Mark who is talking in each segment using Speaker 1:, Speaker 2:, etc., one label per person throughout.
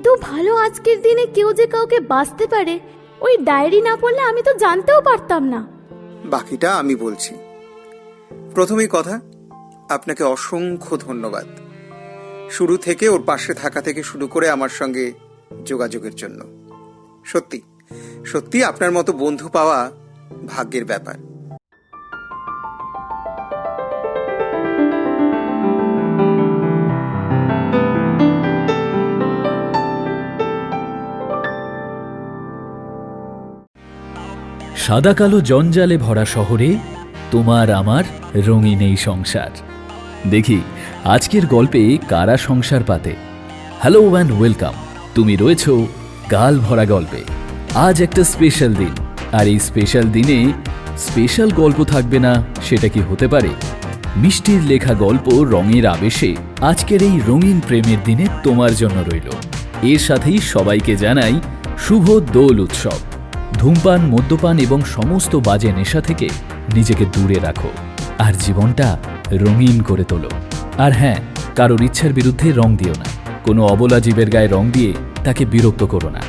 Speaker 1: এত ভালো আজকের দিনে কেউ যে কাউকে বাঁচতে পারে, ওই ডায়েরি না পড়লে আমি তো জানতেও পারতাম না।
Speaker 2: বাকিটা আমি বলছি। প্রথমেই কথা, আপনাকে অসংখ্য ধন্যবাদ। শুরু থেকে ওর পাশে থাকা থেকে শুরু করে আমার সঙ্গে যোগাযোগের জন্য। সত্যি সত্যি আপনার মতো বন্ধু পাওয়া ভাগ্যের ব্যাপার।
Speaker 3: সাদা কালো জঞ্জালে ভরা শহরে তোমার আমার রঙিন এই সংসার। দেখি, আজকের গল্পে কারা সংসার পাতে? হ্যালো অ্যান্ড ওয়েলকাম তুমি রয়েছ গাল ভরা গল্পে। আজ একটা স্পেশাল দিন। আর এই স্পেশাল দিনে স্পেশাল গল্প থাকবে না, সেটা কি হতে পারে? মিষ্টির লেখা গল্প রঙের আবেশে আজকের এই রঙিন প্রেমের দিনে তোমার জন্য রইল। এর সাথেই সবাইকে জানাই শুভ দোল উৎসব। ধূমপান মদ্যপান এবং সমস্ত বাজে নেশা থেকে নিজেকে দূরে রাখো। আর জীবনটা রঙিন করে তোলো। আর হ্যাঁ কারোর ইচ্ছার বিরুদ্ধে রং দিও না। কোনো অবলা জীবের গায়ে রং দিয়ে তাকে বিরক্ত করো না।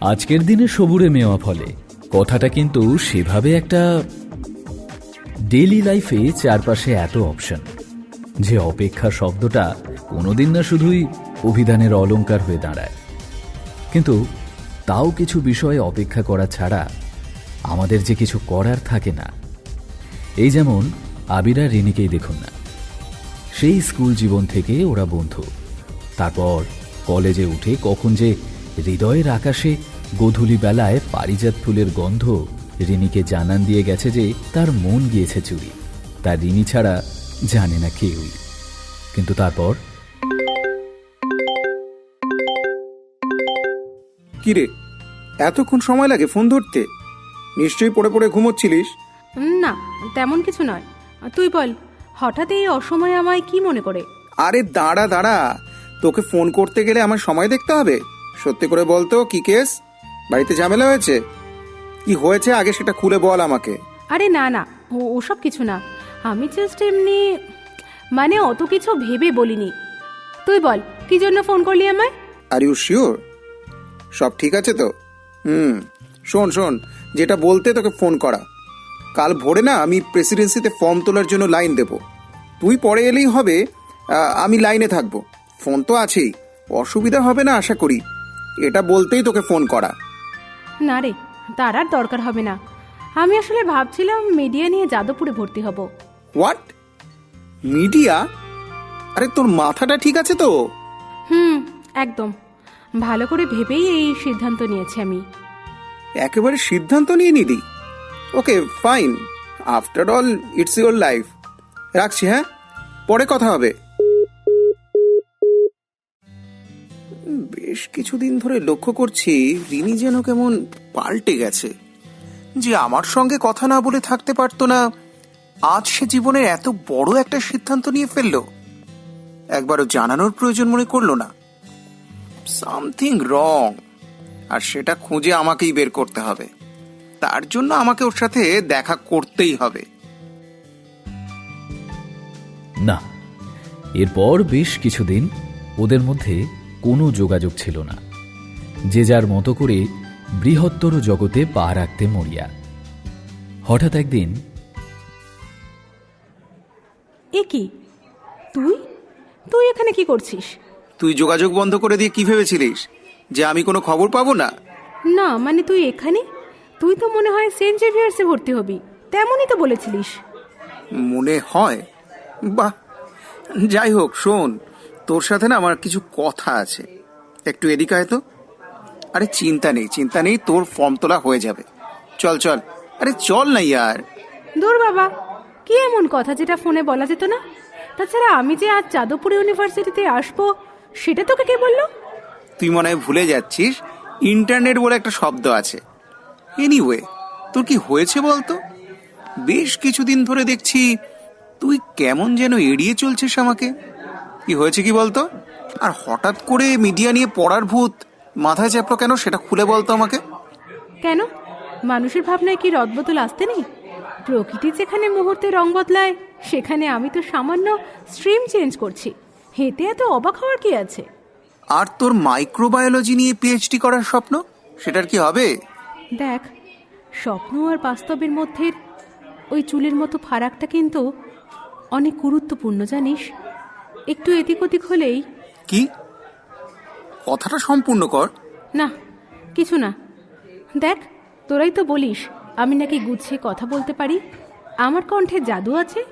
Speaker 3: আজকের দিনে সবুরে মেওয়া ফলে কথাটা কিন্তু সেভাবে একটা ডেইলি লাইফে চারপাশে এত অপশন যে অপেক্ষা শব্দটা কোনোদিন না শুধুই অভিধানের অলংকার হয়ে দাঁড়ায়। কিন্তু তাও কিছু বিষয়ে অপেক্ষা করা ছাড়া আমাদের যে কিছু করার থাকে না। এই যেমন আবিরা রিনিকেই দেখুন না। সেই স্কুল জীবন থেকে ওরা বন্ধু। তারপর কলেজে উঠে কখন যে হৃদয়ের আকাশে গোধূলি বেলায় পারিজাত ফুলের গন্ধ রিনিকে জানান দিয়ে গেছে যে তার মন গিয়েছে চুরি। তা রিনি ছাড়া জানে না কেউই কিন্তু তারপর?
Speaker 2: কিরে এতক্ষণ সময় লাগে ফোন ধরতে? নিশ্চয়ই পড়ে পড়ে ঘুমোচ্ছিলিস?
Speaker 4: না তেমন কিছু নয়। তুই বল হঠাৎ এই অসময়ে আমায় কি মনে করে?
Speaker 2: আরে দাঁড়া দাঁড়া। তোকে ফোন করতে গেলে আমার সময় দেখতে হবে। সত্যি করে বলতো কি কেস? বাড়িতে ঝামেলা হয়েছে? কি হয়েছে আগে সেটা খুলে বল আমাকে।
Speaker 4: আরে না না ও- ওসব কিছু না। আমি জাস্ট এমনি মানে অত কিছু ভেবে বলিনি। তুই বল কি জন্য ফোন করলি আমায়?
Speaker 2: আর ইউ শিওর সব ঠিক আছে তো? হুম শোন শোন যেটা বলতে তোকে ফোন করা। কাল ভোরে না আমি প্রেসিডেন্সিতে ফর্ম তোলার জন্য লাইন দেব। তুই পরে এলেই হবে আহ, আমি লাইনে থাকব। ফোন তো আছেই। অসুবিধা হবে না আশা করি। এটা বলতেই তোকে ফোন করা।
Speaker 4: না রে তার আর দরকার হবে না। আমি আসলে ভাবছিলাম মিডিয়া নিয়ে যাদবপুরে ভর্তি হব।
Speaker 2: What media? আরে তোর মাথাটা ঠিক আছে তো?
Speaker 4: হুম একদম। ভালো করে ভেবেই এই সিদ্ধান্ত নিয়েছি আমি।
Speaker 2: একেবারে সিদ্ধান্ত নিয়ে নিলি? Okay fine. After all it's your life রাখছি হ্যাঁ? পরে কথা হবে। বেশ কিছুদিন ধরে লক্ষ্য করছি রিনি যেন কেমন পাল্টে গেছে। যে আমার সঙ্গে কথা না বলে থাকতে পারতো না, আজ সে জীবনের এত বড় একটা সিদ্ধান্ত নিয়ে ফেলল। একবারও জানানোর প্রয়োজন মনে করল না। সামথিং রং, আর সেটা খুঁজে আমাকেই বের করতে হবে। তার জন্য আমাকে ওর সাথে দেখা করতেই হবে।
Speaker 3: না, এরপর বেশ কিছুদিন ওদের মধ্যে কোনো যোগাযোগ ছিল না। যে যার মতো করে বৃহত্তর জগতে পা রাখতে মরিয়া। হঠাৎ একদিন
Speaker 4: এ কি? তুই? তুই এখানে কি করছিস?
Speaker 2: তুই যোগাযোগ বন্ধ করে দিয়ে কি ভেবেছিলিস? যে আমি কোনো খবর পাবো না?
Speaker 4: না মানে তুই এখানে? তুই তো মনে হয় সেন্ট জেভিয়ার্সে ভর্তি হবি। তেমনই তো বলেছিলিস।
Speaker 2: মনে হয়? বাহ! যাই হোক শোন তোর সাথে না আমার কিছু কথা আছে। একটু এদিকে হয়তো আরে চিন্তা নেই চিন্তা নেই তোর ফর্ম তোলা হয়ে যাবে। চল চল। আরে চল না ইয়ার।
Speaker 4: দূর বাবা কি এমন কথা যেটা ফোনে বলা যেত না? তাছাড়া আমি যে আজ যাদবপুর ইউনিভার্সিটিতে আসব সেটা তোকে কে বলল?
Speaker 2: তুই মনে হয় ভুলে যাচ্ছিস ইন্টারনেট বলে একটা শব্দ আছে। এনিওয়ে তোর কি হয়েছে বলতো? বেশ কিছুদিন ধরে দেখছি তুই কেমন যেন এড়িয়ে চলছিস আমাকে। কি হয়েছে কি বলতো? আর হঠাৎ করে মিডিয়া নিয়ে পড়ার ভূত। মাথায় চাপলো কেন? সেটা খুলে বলতো আমাকে।
Speaker 4: কেন? মানুষের ভাবনায় কি রদবদল আসতে নেই? প্রকৃতি যেখানে মুহূর্তে রং বদলায় সেখানে আমি তো সামান্য স্ট্রিম চেঞ্জ করছি। হেতে এত অবাক হওয়ার কি আছে?
Speaker 2: আর তোর মাইক্রোবায়োলজি নিয়ে পিএইচডি করার স্বপ্ন? সেটার কি হবে?
Speaker 4: দেখ স্বপ্ন আর বাস্তবের মধ্যে ওই চুলের মতো ফারাকটা কিন্তু অনেক গুরুত্বপূর্ণ জানিস? একটু এদিক ওদিক হলেই।
Speaker 2: কি? কথাটা সম্পূর্ণ কর।
Speaker 4: না কিছু না। দেখ তোরাই তো বলিস আমি নাকি গুছিয়ে কথা বলতে পারি। আমার কণ্ঠে জাদু আছে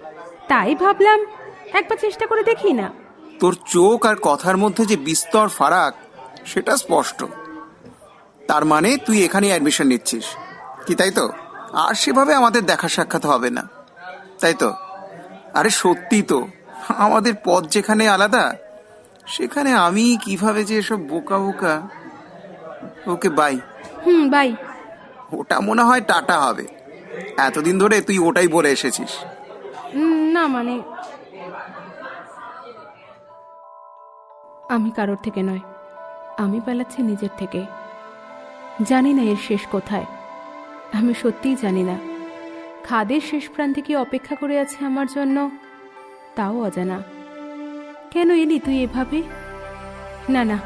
Speaker 4: তাই ভাবলাম একবার চেষ্টা করে দেখি না।
Speaker 2: তোর চোখ আর কথার মধ্যে যে বিস্তর ফারাক সেটা স্পষ্ট। তার মানে তুই এখানে অ্যাডমিশন নিচ্ছিস। কি তাই তো? আর সেভাবে আমাদের দেখা সাক্ষাৎ হবে না। তাই তো? আরে সত্যি তো। আমাদের পথ যেখানে আলাদা সেখানে আমি কীভাবে যে এসব বোকা বোকা ওকে বাই।
Speaker 4: Hmm by.
Speaker 2: ওটা মনে হয় টাটা হবে। এতদিন ধরে তুই ওটাই বলে এসেছিস।
Speaker 4: না মানে আমি কারোর থেকে নয় আমি পালাচ্ছি নিজের থেকে। জানি না এর শেষ কোথায় আমি সত্যিই জানি না। খাদের শেষ প্রান্তে কি অপেক্ষা করে আছে আমার জন্য? তাও অজানা। কেন এলি তুই এভাবে? না না,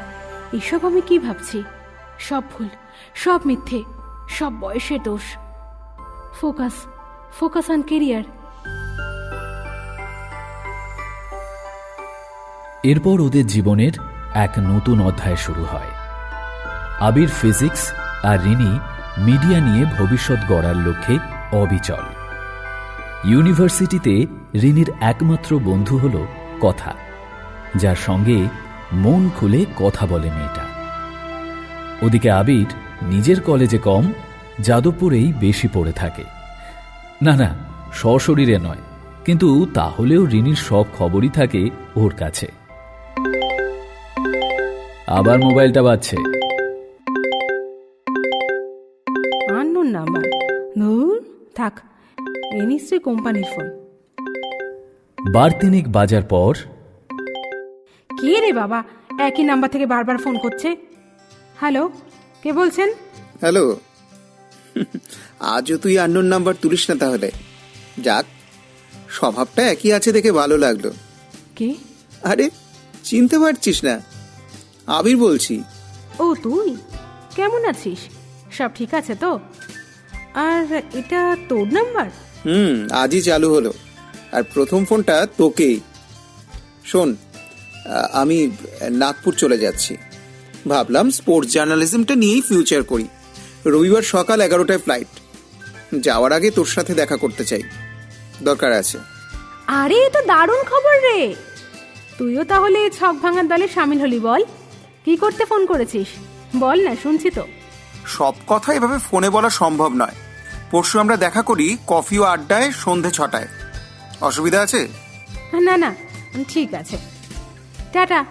Speaker 4: এসব আমি কি ভাবছি? সব ভুল, সব মিথ্যে, সব বয়সের দোষ। Focus focus on career.
Speaker 3: এরপর ওদের জীবনের এক নতুন অধ্যায় শুরু হয়। আবির ফিজিক্স আর রিনি মিডিয়া নিয়ে ভবিষ্যৎ গড়ার লক্ষ্যে অবিচল। ইউনিভার্সিটিতে রিনির একমাত্র বন্ধু হল কথা, যার সঙ্গে মন খুলে কথা বলে মেয়েটা। ওদিকে আবির নিজের কলেজে কম, যাদবপুরেই বেশি পড়ে থাকে। না না, সশরীরে নয়, কিন্তু তাহলেও রিনির সব খবরই থাকে ওর কাছে। আবার মোবাইলটা বাজছে।
Speaker 4: থাক। এ নিশ্চয়ই কোম্পানির ফোন।
Speaker 3: বার তিনেক বাজার পর।
Speaker 4: কে রে বাবা? একই নাম্বার থেকে বারবার ফোন করছে। হ্যালো কে বলছেন?
Speaker 2: হ্যালো। আজও তুই আন্নোর নাম্বার তুলিস না তাহলে। যাক স্বভাবটা একই আছে দেখে ভালো লাগল।
Speaker 4: কে?
Speaker 2: আরে চিনতে পারছিস না। আবির বলছি।
Speaker 4: ও তুই? কেমন আছিস? সব ঠিক আছে তো? আর এটা তোর নাম্বার?
Speaker 2: হুম আজই চালু হলো। আর প্রথম ফোনটা তোকেই। শোন আমি নাগপুর চলে যাচ্ছি। ভাবলাম স্পোর্টস জার্নালিজমটা নিয়েই ফিউচার করি। রবিবার সকাল এগারোটায় ফ্লাইট। যাওয়ার আগে তোর সাথে দেখা করতে চাই। দরকার আছে।
Speaker 4: আরে এ তো দারুণ খবর রে। তুইও তাহলে ছক ভাঙার দলে সামিল হলি বল। কি করতে ফোন করেছিস? বল না শুনছি তো।
Speaker 2: সব কথা এভাবে ফোনে বলা সম্ভব নয়। পরশু আমরা দেখা করি কফি ও আড্ডায় সন্ধে ছটায়। অসুবিধা আছে?
Speaker 4: না না ঠিক আছে। টাটা।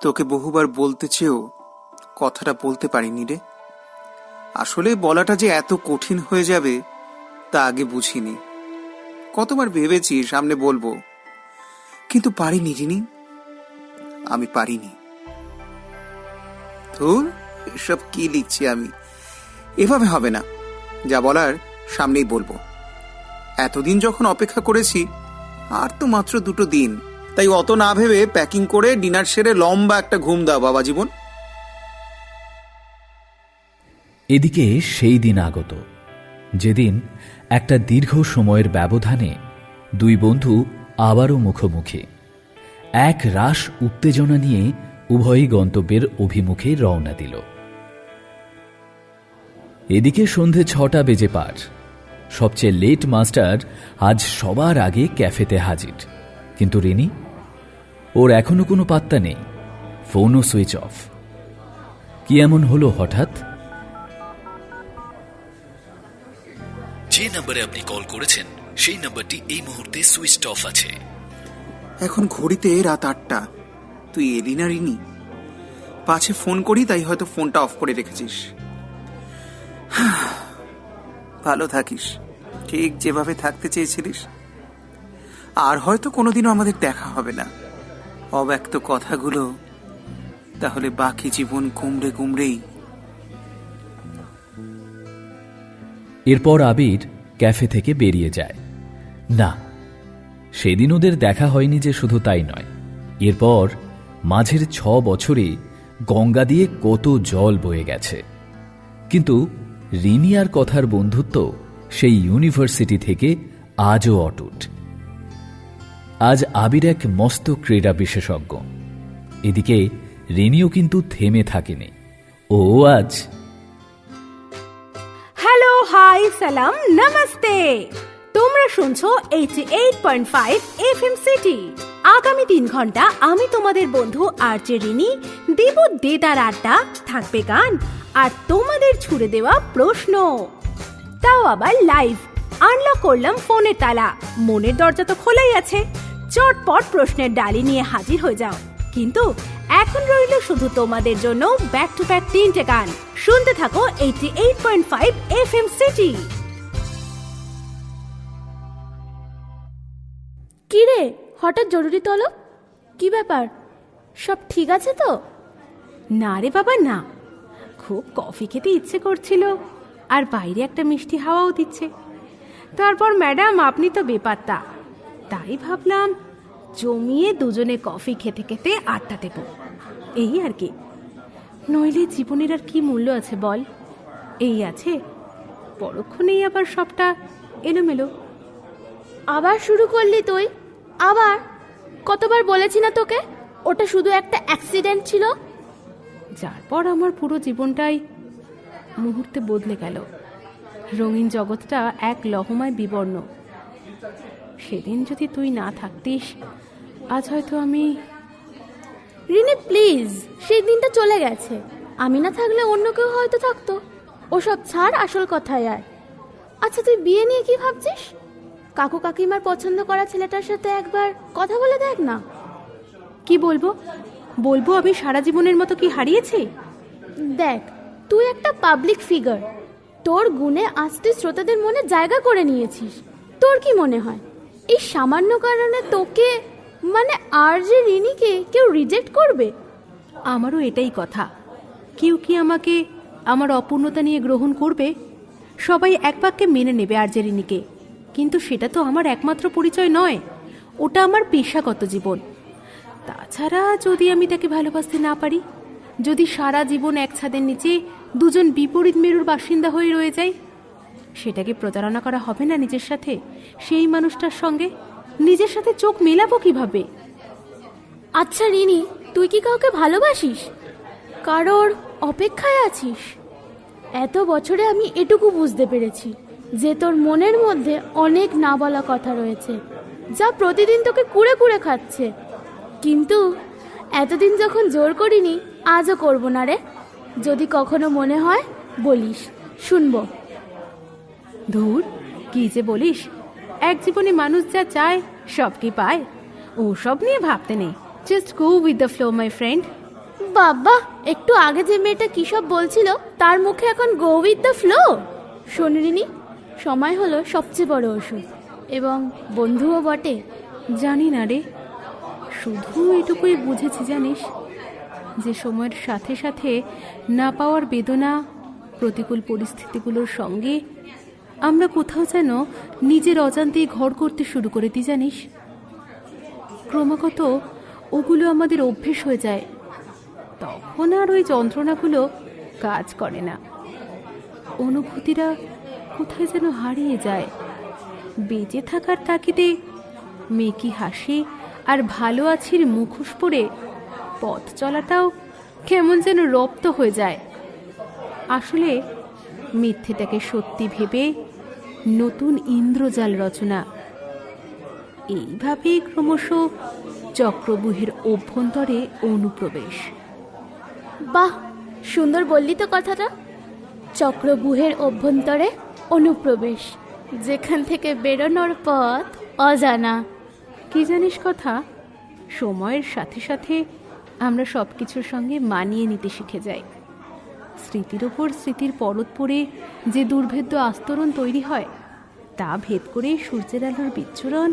Speaker 2: তোকে বহুবার বলতে চেয়েও কথাটা বলতে পারিনি রে। আসলে বলাটা যে এত কঠিন হয়ে যাবে তা আগে বুঝিনি। কতবার ভেবেছি সামনে বলব কিন্তু পারিনি রিনি। আমি পারিনি। ধুর এসব কি লিখছি আমি? এভাবে হবে না, যা বলার সামনেই বলব। এতদিন যখন অপেক্ষা করেছি, আর তো মাত্র দুটো দিন, তাই অত না ভেবে প্যাকিং করে ডিনার সেরে লম্বা একটা ঘুম দাও, বাবা জীবন।
Speaker 3: এদিকে সেই দিন আগত, যেদিন একটা দীর্ঘ সময়ের ব্যবধানে দুই বন্ধু আবারও মুখোমুখি। এক রাস উত্তেজনা নিয়ে উভয়ই গন্তব্যের অভিমুখে রওনা দিল। এদিকে সন্ধে ছটা বেজে পার। সবচেয়ে লেট মাস্টার আজ সবার আগে ক্যাফেতে হাজির। কিন্তু রিনি ওর এখনও কোনো পাত্তা নেই। ফোনও সুইচ অফ কি এমন হলো হঠাৎ? যে নম্বরে আপনি কল করেছেন সেই নম্বরটি এই মুহূর্তে সুইচ অফ আছে।
Speaker 2: এখন ঘড়িতে রাত আটটা। তুই এলি না রিনি? পাছে ফোন করি তাই হয়তো ফোনটা অফ করে রেখেছিস। ভালো থাকিস। ঠিক যেভাবে থাকতে চেয়েছিলিস। আর হয়তো কোনোদিনও আমাদের দেখা হবে না। অব্যক্ত কথাগুলো তাহলে বাকি জীবন কুমড়ে কুমড়েই।
Speaker 3: এরপর আবির ক্যাফে থেকে বেরিয়ে যায়। না, সেদিন ওদের দেখা হয়নি যে শুধু তাই নয়। এরপর মাঝের ছ বছরে গঙ্গা দিয়ে কত জল বয়ে গেছে। কিন্তু রিনি আর কথার বন্ধুত্ব সেই ইউনিভার্সিটি থেকে আজও অটুট। আজ আবির এক মস্ত ক্রীড়া বিশেষজ্ঞ। এদিকে রিনিও কিন্তু থেমে থাকেনি। ও আজ
Speaker 4: হ্যালো, হাই, সালাম, নমস্তে। তোমরা শুনছো eighty eight point five F M City. আগামী তিন ঘণ্টা আমি তোমাদের বন্ধু আর রিনি, দেব দেদার আড্ডা, থাকবে গান। আর তোমাদের ছুড়ে দেওয়া প্রশ্ন। তাও আবার লাইভ আনলক করলাম ফোনের তালা। মনের দরজা তো খোলাই আছে। চটপট প্রশ্নের ডালি নিয়ে হাজির হয়ে যাও। কিন্তু এখন রইল শুধু তোমাদের জন্য ব্যাক টু ব্যাক তিনটে গান। শুনতে থাকো eighty eight point five F M City
Speaker 1: কি রে? হঠাৎ জরুরি তলব? কি ব্যাপার? সব ঠিক আছে তো?
Speaker 4: না রে বাবা না। খুব কফি খেতে ইচ্ছে করছিল, আর বাইরে একটা মিষ্টি হাওয়াও দিচ্ছে। তারপর, ম্যাডাম, আপনি তো বেপাত্তা। তাই ভাবলাম, জমিয়ে দুজনে কফি খেতে খেতে আড্ডা দেব। এই আর কি। নইলে জীবনের আর কি মূল্য আছে বল? এই আছে, পরক্ষণেই আবার সবটা এলোমেলো।
Speaker 1: আবার শুরু করলি তুই? আবার? কতবার বলেছি না তোকে? ওটা শুধু একটা অ্যাক্সিডেন্ট ছিল?
Speaker 4: যার পর আমার পুরো জীবনটাই মুহূর্তে বদলে গেল। রঙিন জগৎটা এক লহমায় বিবর্ণ। সেদিন যদি তুই না থাকতিস আজ হয়তো আমি
Speaker 1: রিনি প্লিজ সেই দিনটা চলে গেছে। আমি না থাকলে অন্য কেউ হয়তো থাকতো। ওসব ছাড় আসল কথায় আর। আচ্ছা তুই বিয়ে নিয়ে কি ভাবছিস? কাকু কাকিমার পছন্দ করা ছেলেটার সাথে একবার কথা বলে দেখ না।
Speaker 4: কি বলব? বলব আমি সারা জীবনের মতো কি হারিয়েছি?
Speaker 1: দেখ তুই একটা পাবলিক ফিগার তোর গুণে আজ তুই শ্রোতাদের মনে জায়গা করে নিয়েছিস। তোর কি মনে হয়? এই সামান্য কারণে তোকে মানে আর যে রিনিকে কেউ রিজেক্ট করবে?
Speaker 4: আমারও এটাই কথা। কেউ কি আমাকে আমার অপূর্ণতা নিয়ে গ্রহণ করবে? সবাই এক বাক্যে মেনে নেবে আর্জেরিনিকে কিন্তু সেটা তো আমার একমাত্র পরিচয় নয়। ওটা আমার পেশাগত জীবন। তাছাড়া যদি আমি তাকে ভালোবাসতে না পারি? যদি সারা জীবন এক ছাদের নিচে দুজন বিপরীত মেরুর বাসিন্দা হয়ে রয়ে যাই? সেটাকে প্রতারণা করা হবে না নিজের সাথে? সেই মানুষটার সঙ্গে নিজের সাথে চোখ মেলাবো কীভাবে?
Speaker 1: আচ্ছা রিনি, তুই কি কাউকে ভালোবাসিস? কারোর অপেক্ষায় আছিস? এত বছরে আমি এটুকু বুঝতে পেরেছি যে তোর মনের মধ্যে অনেক না বলা কথা রয়েছে, যা প্রতিদিন তোকে কুড়ে কুড়ে খাচ্ছে। কিন্তু এতদিন যখন জোর করিনি আজও করব না রে। যদি কখনো মনে হয় বলিস শুনব।
Speaker 4: ধুর কি যে বলিস। এক জীবনে মানুষ যা চায় সব কি পায়। ও সব নিয়ে ভাবতে নেই। Just go with the flow my friend
Speaker 1: বাবা একটু আগে যে মেয়েটা কী সব বলছিল তার মুখে এখন গো উইথ দ্য ফ্লো শোনরিনি সময় হলো সবচেয়ে বড় ওষুধ। এবং বন্ধুও বটে।
Speaker 4: জানি না রে। শুধু এটুকুই বুঝেছি, জানিস, যে সময়ের সাথে সাথে না পাওয়ার বেদনা, প্রতিকূল পরিস্থিতিগুলোর সঙ্গে আমরা কোথাও যেন নিজের অজান্তেই ঘর করতে শুরু করে দিই, জানিস। ক্রমাগত ওগুলো আমাদের অভ্যেস হয়ে যায়। তখন আর ওই যন্ত্রণাগুলো কাজ করে না। অনুভূতিরা কোথায় যেন হারিয়ে যায়। বেঁচে থাকার তাগিদে মেকি হাসি আর ভালো আছির মুখোশ পরে পথ চলাটাও কেমন যেন রপ্ত হয়ে যায়। আসলে মিথ্যেটাকে সত্যি ভেবে নতুন ইন্দ্রজাল রচনা। এইভাবেই ক্রমশ চক্রবুহের অভ্যন্তরে অনুপ্রবেশ।
Speaker 1: বাহ, সুন্দর বললি তো কথাটা। চক্রবুহের অভ্যন্তরে অনুপ্রবেশ, যেখান থেকে বেরোনোর পথ অজানা।
Speaker 4: কি জানিস কথা? সময়ের সাথে সাথে আমরা সব কিছুর সঙ্গে মানিয়ে নিতে শিখে যাই। স্মৃতির ওপর স্মৃতির পরত পড়ে যে দুর্ভেদ্য আস্তরণ তৈরি হয় তা ভেদ করে সূর্যের আলোর বিচ্ছুরণ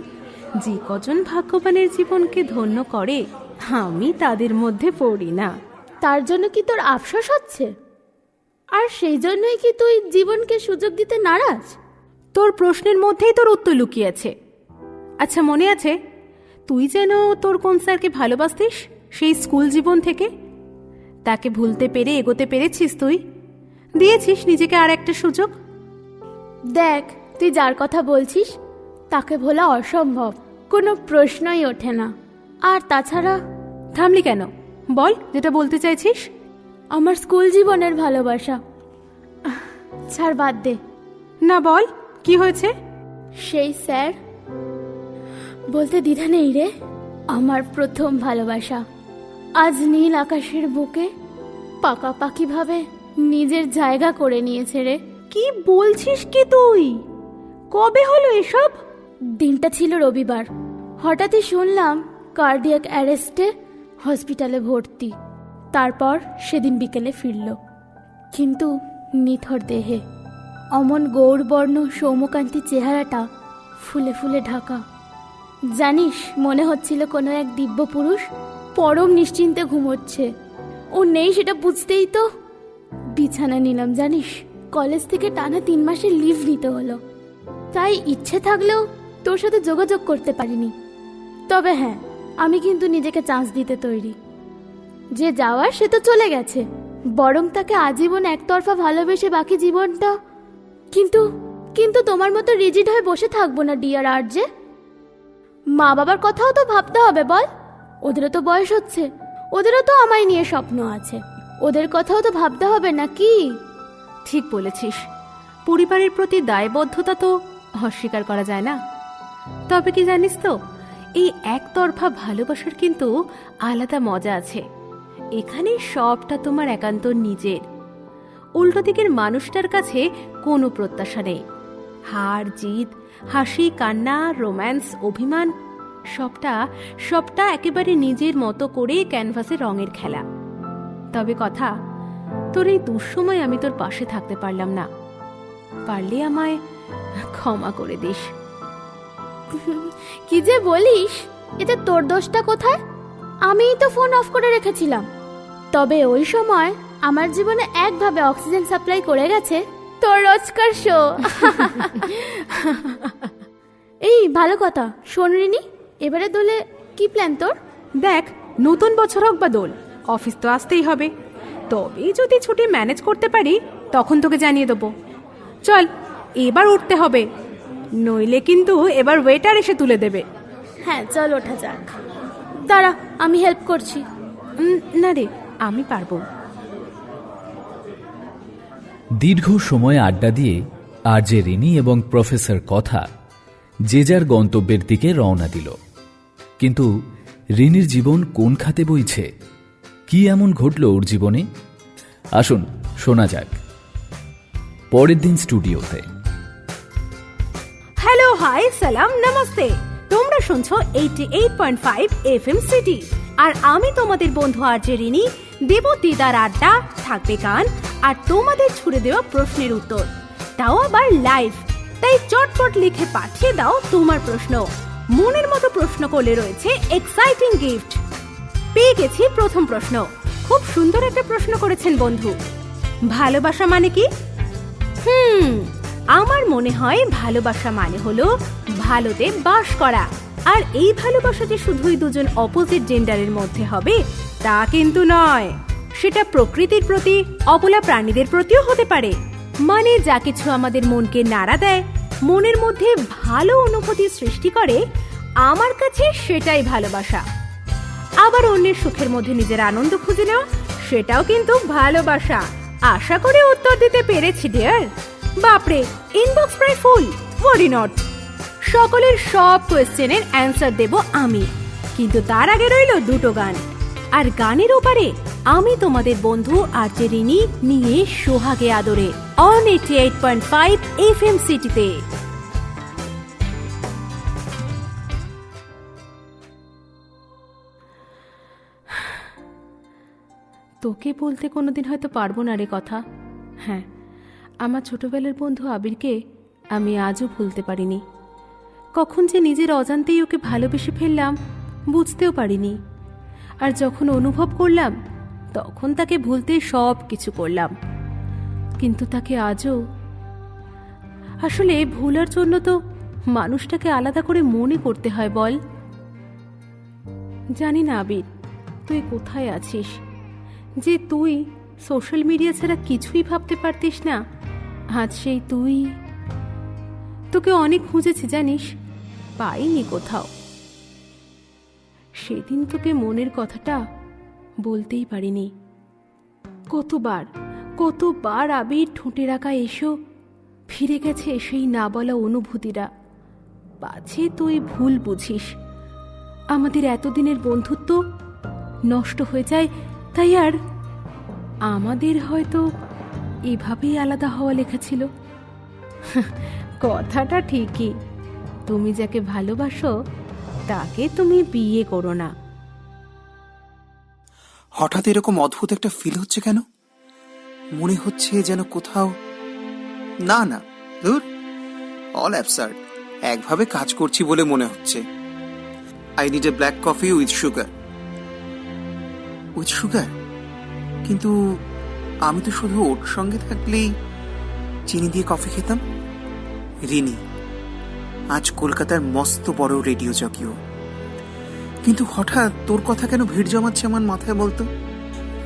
Speaker 4: যে কজন ভাগ্যবানের জীবনকে ধন্য করে আমি তাদের মধ্যে পড়ি না।
Speaker 1: তার জন্য কি তোর আফসোস হচ্ছে? আর সেই জন্যই কি তুই জীবনকে সুযোগ দিতে নারাজ?
Speaker 4: তোর প্রশ্নের মধ্যেই তোর উত্তর লুকিয়ে আছে আচ্ছা মনে আছে? তুই যেন তোর কোন স্যারকে ভালোবাসতিস? সেই স্কুল জীবন থেকে? তাকে ভুলতে পেরে এগোতে পেরেছিস তুই? দিয়েছিস নিজেকে আর একটা সুযোগ?
Speaker 1: দেখ তুই যার কথা বলছিস তাকে ভোলা অসম্ভব। কোনো প্রশ্নই ওঠে না। আর তাছাড়া
Speaker 4: থামলি কেন? বল যেটা বলতে চাইছিস।
Speaker 1: আমার স্কুল জীবনের ভালোবাসা। ছাড় বাদ দে।
Speaker 4: না বল কি হয়েছে?
Speaker 1: সেই স্যার বলতে দ্বিধা নেই রে। আমার প্রথম ভালোবাসা। আজ নীল আকাশের বুকে পাকাপাকিভাবে নিজের জায়গা করে নিয়েছে রে।
Speaker 4: কি বলছিস কি তুই? কবে হলো এসব?
Speaker 1: দিনটা ছিল রবিবার। হঠাৎই শুনলাম কার্ডিয়াক অ্যারেস্টে হসপিটালে ভর্তি। তারপর সেদিন বিকেলে ফিরল। কিন্তু নিথর দেহে অমন গৌরবর্ণ সৌমকান্তি চেহারাটা ফুলে ফুলে ঢাকা। জানিস, মনে হচ্ছিল কোনো এক দিব্য পুরুষ পরম নিশ্চিন্তে ঘুমোচ্ছে। ও নেই সেটা বুঝতেই তো। বিছানা নিলাম, জানিস, কলেজ থেকে টানা তিন মাসের লিভ নিতে হলো। তাই ইচ্ছে থাকলেও তোর সাথে যোগাযোগ করতে পারিনি। তবে হ্যাঁ আমি কিন্তু নিজেকে চান্স দিতে তৈরি। যে যাওয়ার সে তো চলে গেছে। বরং তাকে আজীবন একতরফা ভালোবেসে বাকি জীবনটা কিন্তু কিন্তু তোমার মতো রিজিড হয়ে বসে থাকব না, ডিয়ার আর যে মা বাবার কথাও তো ভাবতে হবে, বল। ওদেরও তো বয়স হচ্ছে। ওদেরও তো আমায় নিয়ে স্বপ্ন আছে। ওদের কথাও তো ভাবতে হবে না কি
Speaker 4: ঠিক বলেছিস। পরিবারের প্রতি দায়বদ্ধতা তো অস্বীকার করা যায় না। তবে কি জানিস তো, এই একতরফা ভালোবাসার কিন্তু আলাদা মজা আছে। এখানে সবটা তোমার একান্ত নিজের। উল্টো দিকের মানুষটার কাছে কোনো প্রত্যাশা নেই। হার, জিত হাসি, কান্না, রোম্যান্স, অভিমান, সবটা সবটা একেবারে নিজের মতো করে ক্যানভাসে রঙের খেলা। তবে কথা, তোর এই দুঃসময় আমি তোর পাশে থাকতে পারলাম না। পারলে আমায় ক্ষমা করে দিস।
Speaker 1: কি যে বলিস, এতে তোর দোষটা কোথায়? আমিই তো ফোন অফ করে রেখেছিলাম। তবে ওই সময় আমার জীবনে একভাবে অক্সিজেন সাপ্লাই করে গেছে। তোর রোজকার শো। এই ভালো কথা। শোন রিনি এবারে দোলে কি প্ল্যান তোর?
Speaker 4: দেখ নতুন বছর হোক বা দোল অফিস তো আসতেই হবে। তবেই যদি ছুটি ম্যানেজ করতে পারি তখন তোকে জানিয়ে দেবো। চল এবার উঠতে হবে। নইলে কিন্তু এবার ওয়েটার এসে তুলে দেবে।
Speaker 1: হ্যাঁ চল ওঠা যাক। দাঁড়া আমি হেল্প করছি।
Speaker 4: না রে আমি পারব।
Speaker 3: দীর্ঘ সময় আড্ডা দিয়ে আর যে রিনি এবং প্রফেসর কথা যে যার গন্তব্যের দিকে রওনা দিল। কিন্তু রিনির জীবন কোন খাতে বইছে? কি এমন ঘটল ওর জীবনে? আসুন, শোনা যাক। পরের দিন স্টুডিওতে।
Speaker 4: হ্যালো, হাই, সালাম, নমস্তে। তোমরা শুনছো eighty eight point five F M City. আর আমি তোমাদের বন্ধু আর্জে রিনি দেব দিদার আড্ডা, থাকবে গান আর তোমাদের ছুড়ে দেওয়া প্রশ্নের উত্তর। তাও আবার লাইভ তাই চটপট লিখে পাঠিয়ে দাও তোমার প্রশ্ন। মনের মতো প্রশ্ন করলে রয়েছে এক্সাইটিং গিফট পেয়ে গেছি প্রথম প্রশ্ন। খুব সুন্দর একটা প্রশ্ন করেছেন বন্ধু। ভালোবাসা মানে কি? হুম, আমার মনে হয় ভালোবাসা মানে হলো ভালোতে বাস করা। আর এই ভালোবাসা যে শুধুই দুজন অপোজিট জেন্ডারের মধ্যে হবে, তা কিন্তু নয়। সেটা প্রকৃতির প্রতি, অবলা প্রাণীদের প্রতিও হতে পারে। মানে যা কিছু আমাদের মনকে নাড়া দেয়, মনের মধ্যে ভালো অনুভূতি সৃষ্টি করে, আমার কাছে সেটাই ভালোবাসা। আবার অন্যের সুখের মধ্যে নিজের আনন্দ খুঁজে নেওয়া সেটাও কিন্তু ভালোবাসা। আশা করে উত্তর দিতে পেরেছি, ডিয়ার। বাপরে, ইনবক্স প্রায় ফুল ওয়ারি নট সকলের সব কোয়েশ্চেনের অ্যান্সার দেব আমি, কিন্তু তার আগে রইল দুটো গান। আর গানের ওপারে আমি তোমাদের বন্ধু আর যে নিয়ে সোহাগে আদরে on eighty eight point five F M সিটিতে তোকে বলতে কোনোদিন হয়তো পারব না রে কথা। হ্যাঁ আমার ছোটবেলার বন্ধু আবিরকে আমি আজও ভুলতে পারিনি। কখন যে নিজের অজান্তেই ওকে ভালোবেসে ফেললাম, বুঝতেও পারিনি। আর যখন অনুভব করলাম তখন তাকে ভুলতে সব কিছু করলাম। কিন্তু তাকে আজও আসলে ভুলার জন্য তো মানুষটাকে আলাদা করে মনে করতে হয় বল। জানি না আবির, তুই কোথায় আছিস? যে তুই সোশ্যাল মিডিয়া ছাড়া কিছুই ভাবতে পারতিস না, আজ সেই তুই। তোকে অনেক খুঁজেছি, জানিস? পাইনি কোথাও। সেদিন তোকে মনের কথাটা বলতেই পারিনি। কতবার কতবার আবির ঠোঁটে রাখা এসো, ফিরে গেছে সেই না বলা অনুভূতিরা বাছে তুই ভুল বুঝিস। আমাদের এতদিনের বন্ধুত্ব নষ্ট হয়ে যায়, তাই আর আমাদের হয়তো এভাবেই আলাদা হওয়া লেখা ছিল। কথাটা ঠিকই। তুমি যাকে ভালোবাসো, তাকে তুমি বিয়ে করো না।
Speaker 2: হঠাৎ এরকম অদ্ভুত একটা ফিল হচ্ছে কেন? মনে হচ্ছে যেন কোথাও না না, ধুর অল অ্যাবসার্ড একভাবে কাজ করছি বলে মনে হচ্ছে। I need a black coffee with sugar with sugar কিন্তু আমি তো শুধু ওর সঙ্গে থাকলেই চিনি দিয়ে কফি খেতাম। রিনি, আজ কলকাতার মস্ত বড় রেডিও জকিও কিন্তু হঠাৎ তোর কথা কেন ভিড় জমাচ্ছে আমার মাথায় বলতো?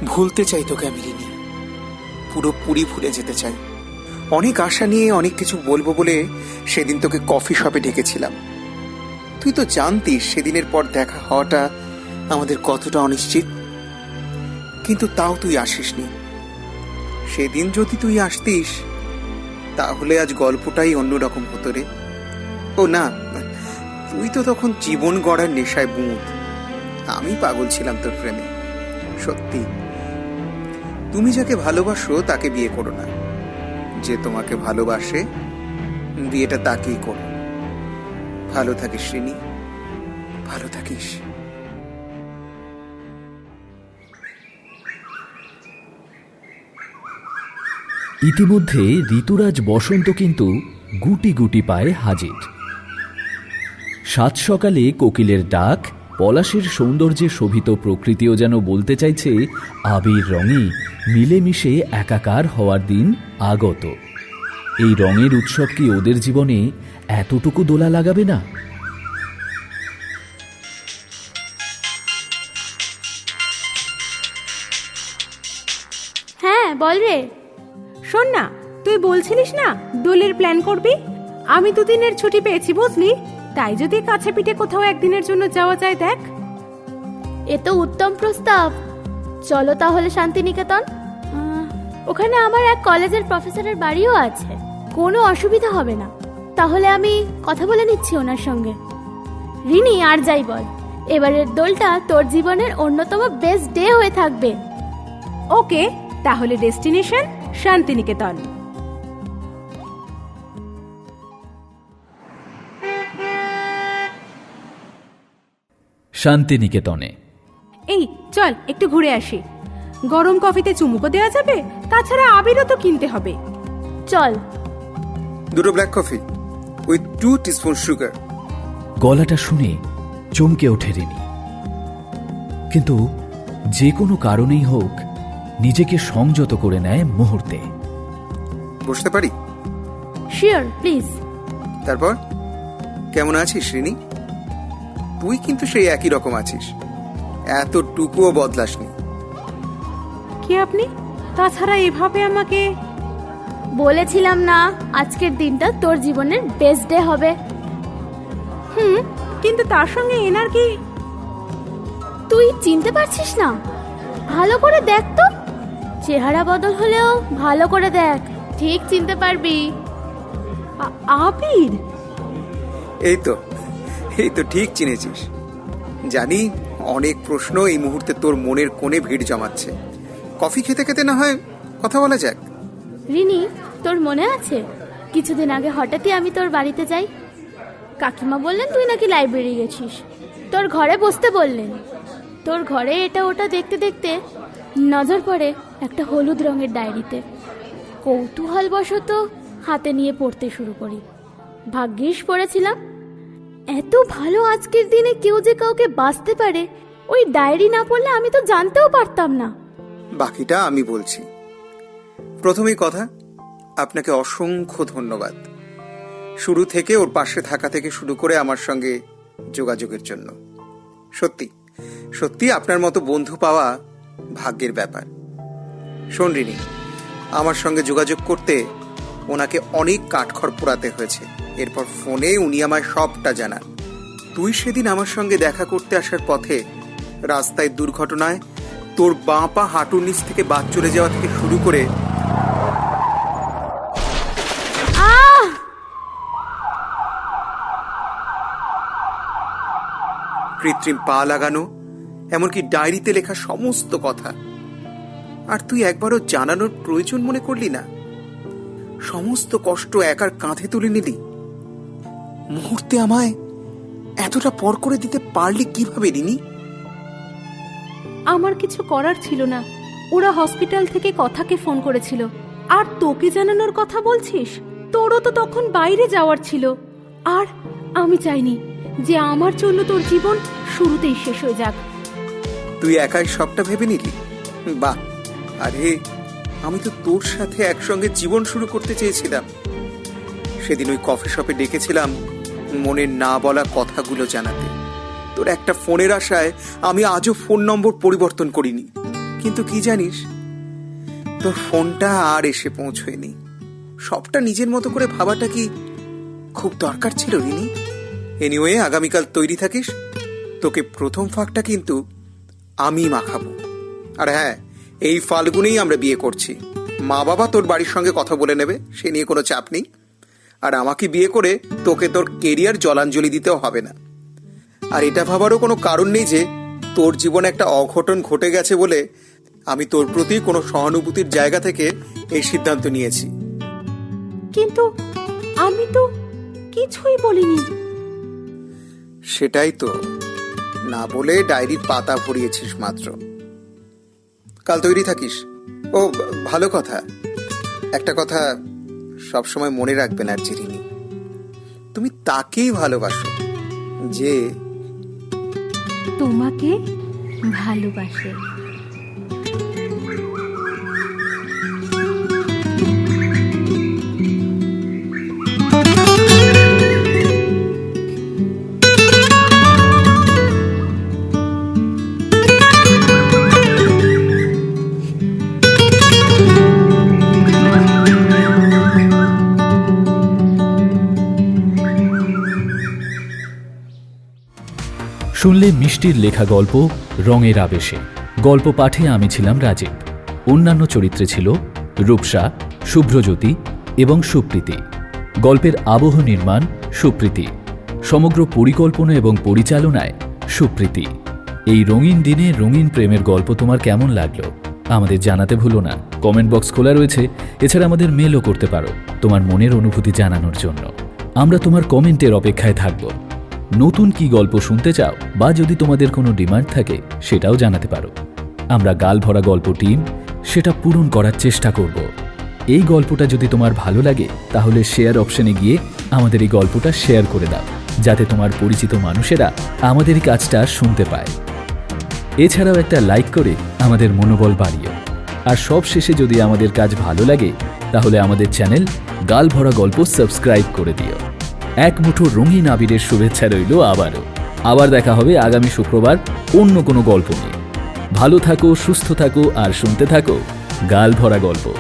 Speaker 2: ভুলতে চাই তোকে আমি, রিনি। পুরোপুরি ভুলে যেতে চাই। অনেক আশা নিয়ে অনেক কিছু বলব বলে সেদিন তোকে কফি শপে ডেকেছিলাম। তুই তো জানতিস সেদিনের পর দেখা হওয়াটা আমাদের কতটা অনিশ্চিত। কিন্তু তাও তুই আসিসনি। সেদিন যদি তুই আসতিস, তাহলে আজ গল্পটাই অন্যরকম হতো রে। ও না, তুই তো তখন জীবন গড়ার নেশায় বুঁদ আমি পাগল ছিলাম তোর প্রেমে। সত্যি। তুমি যাকে ভালোবাসো তাকে বিয়ে করো না। যে তোমাকে ভালোবাসে, বিয়েটা তাকেই করো। ভালো থাকিস শ্রেণি ভালো থাকিস।
Speaker 3: ইতিমধ্যে ঋতুরাজ বসন্ত কিন্তু গুটি গুটি পায়ে হাজির। সাত সকালে কোকিলের ডাক পলাশের সৌন্দর্যে শোভিত প্রকৃতিও যেন বলতে চাইছে, আবির রঙে মিলেমিশে একাকার হওয়ার দিন আগত। এই রঙের উৎসব কি ওদের জীবনে এতটুকু দোলা লাগাবে না?
Speaker 1: হ্যাঁ বল রে।
Speaker 4: শোন না, তুই বলছিলিস না দোলের প্ল্যান করবি? আমি দুদিনের ছুটি পেয়েছি, বুঝলি? তাই যদি কাছে পিঠে কোথাও একদিনের জন্য যাওয়া যায় দেখ।
Speaker 1: এ তো উত্তম প্রস্তাব। চলো তাহলে শান্তিনিকেতন। আহ, ওখানে আমার এক কলেজের প্রফেসরের বাড়িও আছে। কোনো অসুবিধা হবে না। তাহলে আমি কথা বলে নিচ্ছি ওনার সঙ্গে। রিনি আর যাই বল। এবারের দোলটা তোর জীবনের অন্যতম বেস্ট ডে হয়ে থাকবে।
Speaker 4: ওকে তাহলে ডেস্টিনেশন শান্তিনিকেতন।
Speaker 3: শান্তিনিকেতনে।
Speaker 4: এই চল একটু ঘুরে আসি। গরম কফিতে চুমুকো দেওয়া যাবে তাছাড়া আবিরও তো কিনতে হবে।
Speaker 1: চল।
Speaker 2: দুটো black coffee with two teaspoon sugar
Speaker 3: গলাটা শুনে চমকে ওঠে রিনি। কিন্তু যে কোনো কারণেই হোক নিজেকে সংযত করে নেয় মুহূর্তে।
Speaker 2: বসতে পারি?
Speaker 1: শিওর প্লিজ
Speaker 2: তারপর? কেমন আছিস শ্রেণি তুই কিন্তু সেই একই রকম আছিস। এতটুকুও বদলাসনি।
Speaker 4: কি আপনি? তাছাড়া এভাবে আমাকে
Speaker 1: বলেছিলাম না আজকের দিনটা তোর জীবনের বেস্ট ডে হবে।
Speaker 4: হুম কিন্তু তার সঙ্গে এনার কি
Speaker 1: তুই চিনতে পারছিস না? ভালো করে দেখ তো। চেহারা বদল হলেও ভালো করে দেখ ঠিক চিনতে পারবি।
Speaker 4: আবির?
Speaker 2: এই তো। এই তো ঠিক চিনেছিস। জানি অনেক প্রশ্ন এই মুহূর্তে তোর মনের কোণে ভিড় জমাচ্ছে। কফি খেতে খেতে না হয় কথা বলা যাক?
Speaker 1: রিনি, তোর মনে আছে? কিছুদিন আগে হঠাৎই আমি তোর বাড়িতে যাই। কাকিমা বললেন, তুই নাকি লাইব্রেরি গেছিস? তোর ঘরে বসতে বললেন। তোর ঘরে এটা ওটা দেখতে দেখতে নজর পড়ে একটা হলুদ রঙের ডায়েরিতে। কৌতূহলবশত হাতে নিয়ে পড়তে শুরু করি। ভাগ্যিস পড়েছিলাম। এত ভালো আজকের দিনে কেউ যে কাউকে বাঁচতে পারে, ওই ডায়েরি না পড়লে আমি তো জানতেও পারতাম না।
Speaker 2: বাকিটা আমি বলছি। প্রথমেই কথা, আপনাকে অসংখ্য ধন্যবাদ। শুরু থেকে ওর পাশে থাকা থেকে শুরু করে আমার সঙ্গে যোগাযোগের জন্য। সত্যি সত্যি আপনার মতো বন্ধু পাওয়া ভাগ্যের ব্যাপার। শোন রিনি, আমার সঙ্গে যোগাযোগ করতে ওনাকে অনেক কাঠখড় পোড়াতে হয়েছে। এরপর ফোনে উনি আমায় সবটা জানান। তুই সেদিন আমার সঙ্গে দেখা করতে আসার পথে রাস্তায় দুর্ঘটনায় তোর বাঁ পা হাঁটুর নিচ থেকে বাদ চলে যাওয়া থেকে শুরু করে
Speaker 1: আহ!
Speaker 2: কৃত্রিম পা লাগানো এমনকি ডায়েরিতে লেখা সমস্ত কথা। আর তুই একবারও জানানোর প্রয়োজন মনে করলি না? সমস্ত কষ্ট একার কাঁধে তুলে নিলি? মুহূর্তে আমায় এতটা পর করে দিতে পারলি কীভাবে রিনি?
Speaker 4: আমার কিছু করার ছিল না। ওরা হসপিটাল থেকে কথাকে ফোন করেছিল। আর তোকে জানানোর কথা বলছিস? তোরও তো তখন বাইরে যাওয়ার ছিল। আর আমি চাইনি যে আমার জন্য তোর জীবন শুরুতেই শেষ হয়ে যাক।
Speaker 2: তুই একাই সবটা ভেবে নিলি? বাহ! আরে আমি তো তোর সাথে একসঙ্গে জীবন শুরু করতে চেয়েছিলাম। সেদিন ওই কফি শপে ডেকেছিলাম। মনের না বলা কথাগুলো জানাতে। তোর একটা ফোনের আশায় আমি আজও ফোন নম্বর পরিবর্তন করিনি। কিন্তু কি জানিস, তোর ফোনটা আর এসে পৌঁছয়নি। সবটা নিজের মতো করে ভাবাটা কি খুব দরকার ছিল, রিনি? এনিওয়ে আগামীকাল তৈরি থাকিস। তোকে প্রথম ফাঁকটা কিন্তু আমি মাখাবো। আর হ্যাঁ এই ফাল্গুনেই আমরা বিয়ে করছি। মা বাবা তোর বাড়ির সঙ্গে কথা বলে নেবে, সে নিয়ে কোনো চাপ নেই। আর আমাকে বিয়ে করে তোকে তোর কেরিয়ার জলাঞ্জলি দিতেও হবে না। আর এটা ভাবারও কোনো কারণ নেই যে তোর জীবনে একটা অঘটন ঘটে গেছে বলে আমি তোর প্রতি কোনো সহানুভূতির জায়গা থেকে এই সিদ্ধান্ত নিয়েছি।
Speaker 4: কিন্তু আমি তো কিছুই বলিনি।
Speaker 2: সেটাই তো। না বলে ডায়েরির পাতা ভরিয়েছিস মাত্র। কাল তৈরি থাকিস। ও ভালো কথা। একটা কথা সবসময় মনে রাখবেন আর চিরিনি তুমি তাকেই ভালোবাসো যে
Speaker 4: তোমাকে ভালোবাসে।
Speaker 3: মিষ্টির লেখা গল্প রঙের আবেশে। গল্প পাঠে আমি ছিলাম রাজীব। অন্যান্য চরিত্রে ছিল রূপসা, শুভ্রজ্যোতি এবং সুপ্রীতি। গল্পের আবহ নির্মাণ সুপ্রীতি। সমগ্র পরিকল্পনা এবং পরিচালনায় সুপ্রীতি। এই রঙিন দিনে রঙিন প্রেমের গল্প তোমার কেমন লাগল? আমাদের জানাতে ভুলো না। কমেন্ট বক্স খোলা রয়েছে। এছাড়া আমাদের মেলও করতে পারো তোমার মনের অনুভূতি জানানোর জন্য। আমরা তোমার কমেন্টের অপেক্ষায় থাকব। নতুন কি গল্প শুনতে চাও বা যদি তোমাদের কোনো ডিমান্ড থাকে, সেটাও জানাতে পারো। আমরা গাল ভরা গল্প টিম, সেটা পূরণ করার চেষ্টা করব। এই গল্পটা যদি তোমার ভালো লাগে, তাহলে শেয়ার অপশনে গিয়ে আমাদের এই গল্পটা শেয়ার করে দাও, যাতে তোমার পরিচিত মানুষেরা আমাদের এই কাজটা শুনতে পায়। এছাড়াও একটা লাইক করে আমাদের মনোবল বাড়িও। আর সব শেষে যদি আমাদের কাজ ভালো লাগে, তাহলে আমাদের চ্যানেল গাল ভরা গল্প সাবস্ক্রাইব করে দিও। এক মুঠো রঙিন আবিরের শুভেচ্ছা রইল আবারও। আবার দেখা হবে আগামী শুক্রবার অন্য কোনো গল্প নিয়ে। ভালো থাকো, সুস্থ থাকো আর শুনতে থাকো গাল ভরা গল্প।